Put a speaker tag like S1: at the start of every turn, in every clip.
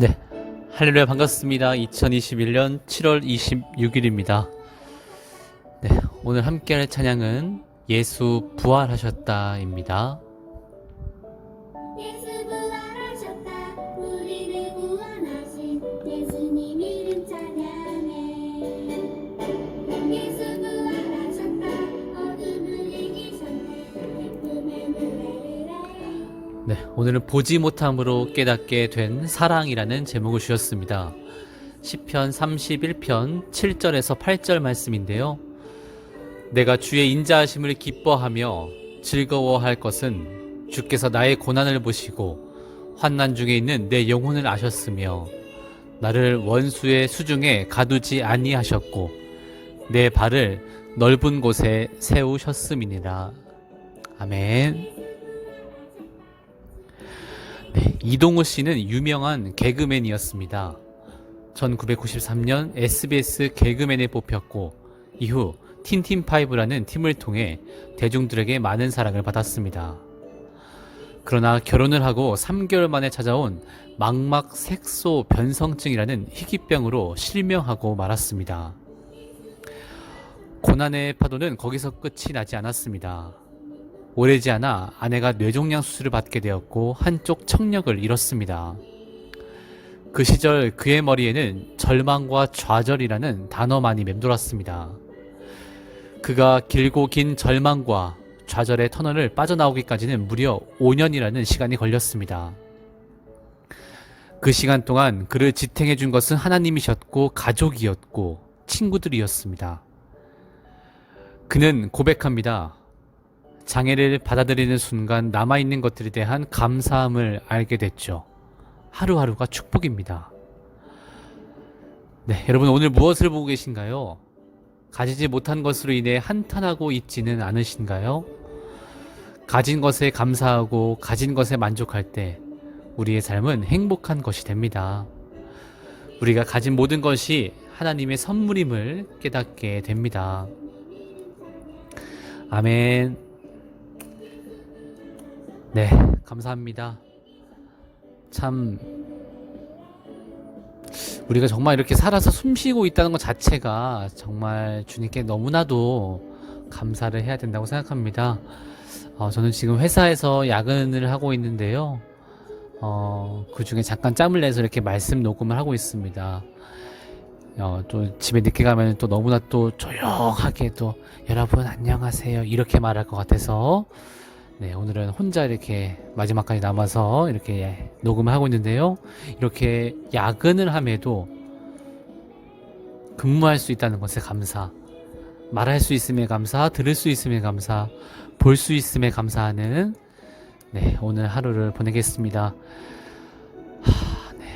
S1: 네. 할렐루야 반갑습니다. 2021년 7월 26일입니다. 네. 오늘 함께 할 찬양은 예수 부활하셨다입니다. 네. 오늘은 보지 못함으로 깨닫게 된 사랑이라는 제목을 주셨습니다. 시편 31편 7절에서 8절 말씀인데요. 내가 주의 인자하심을 기뻐하며 즐거워할 것은 주께서 나의 고난을 보시고 환난 중에 있는 내 영혼을 아셨으며 나를 원수의 수중에 가두지 아니하셨고 내 발을 넓은 곳에 세우셨음이니라. 아멘. 네, 이동호 씨는 유명한 개그맨이었습니다. 1993년 SBS 개그맨에 뽑혔고 이후 틴틴파이브라는 팀을 통해 대중들에게 많은 사랑을 받았습니다. 그러나 결혼을 하고 3개월 만에 찾아온 망막 색소 변성증이라는 희귀병으로 실명하고 말았습니다. 고난의 파도는 거기서 끝이 나지 않았습니다. 오래지 않아 아내가 뇌종양 수술을 받게 되었고 한쪽 청력을 잃었습니다. 그 시절 그의 머리에는 절망과 좌절이라는 단어만이 맴돌았습니다. 그가 길고 긴 절망과 좌절의 터널을 빠져나오기까지는 무려 5년이라는 시간이 걸렸습니다. 그 시간 동안 그를 지탱해 준 것은 하나님이셨고 가족이었고 친구들이었습니다. 그는 고백합니다. 장애를 받아들이는 순간 남아있는 것들에 대한 감사함을 알게 됐죠. 하루하루가 축복입니다. 네, 여러분 오늘 무엇을 보고 계신가요? 가지지 못한 것으로 인해 한탄하고 있지는 않으신가요? 가진 것에 감사하고 가진 것에 만족할 때 우리의 삶은 행복한 것이 됩니다. 우리가 가진 모든 것이 하나님의 선물임을 깨닫게 됩니다. 아멘. 네, 감사합니다. 참, 우리가 정말 이렇게 살아서 숨 쉬고 있다는 것 자체가 정말 주님께 너무나도 감사를 해야 된다고 생각합니다. 어, 저는 지금 회사에서 야근을 하고 있는데요. 어, 그 중에 잠깐 짬을 내서 이렇게 말씀 녹음을 하고 있습니다. 어, 또 집에 늦게 가면 또 너무나 또 조용하게 또 여러분 안녕하세요 이렇게 말할 것 같아서 네, 오늘은 혼자 이렇게 마지막까지 남아서 이렇게 녹음을 하고 있는데요. 이렇게 야근을 함에도 근무할 수 있다는 것에 감사, 말할 수 있음에 감사, 들을 수 있음에 감사, 볼 수 있음에 감사하는 네, 오늘 하루를 보내겠습니다. 하, 네,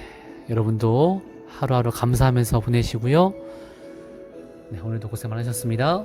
S1: 여러분도 하루하루 감사하면서 보내시고요. 네, 오늘도 고생 많으셨습니다.